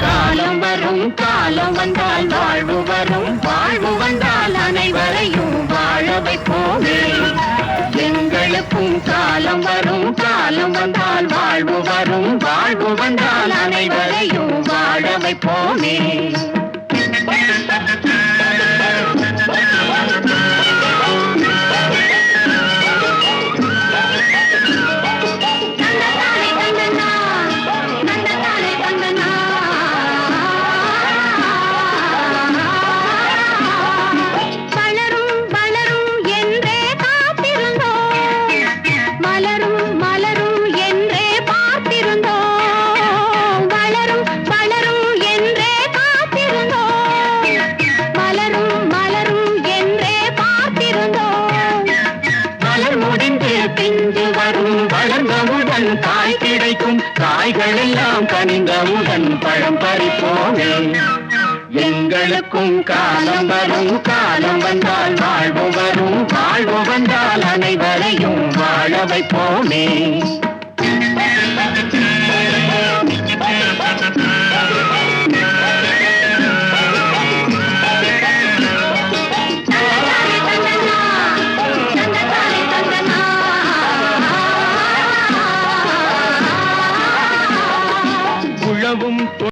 காலம் வரும் காலம் வந்தால் வாழ்வு வரும். வாழ்வு வந்தால் அனைவரையும் வாழ வைப்போமே. எங்களுக்கும் காலம் வரும் காலம் வந்தால் வாழ்வு வரும். வாழ்வு வந்தால் அனைவரையும் வாழ வைப்போமே. மலர் முடிந்து பிஞ்சு வரும் வளர்ந்தவுடன் தாய் கிடைக்கும். காய்களெல்லாம் கனிந்தவுடன் பழம் பறிப்போமே எங்களுக்கும் காலம் வரும் காலம் வந்தால் வாழ்வு வரும். வாழ்வு வந்தால் அனைவரையும் வாழ வைப்போமே.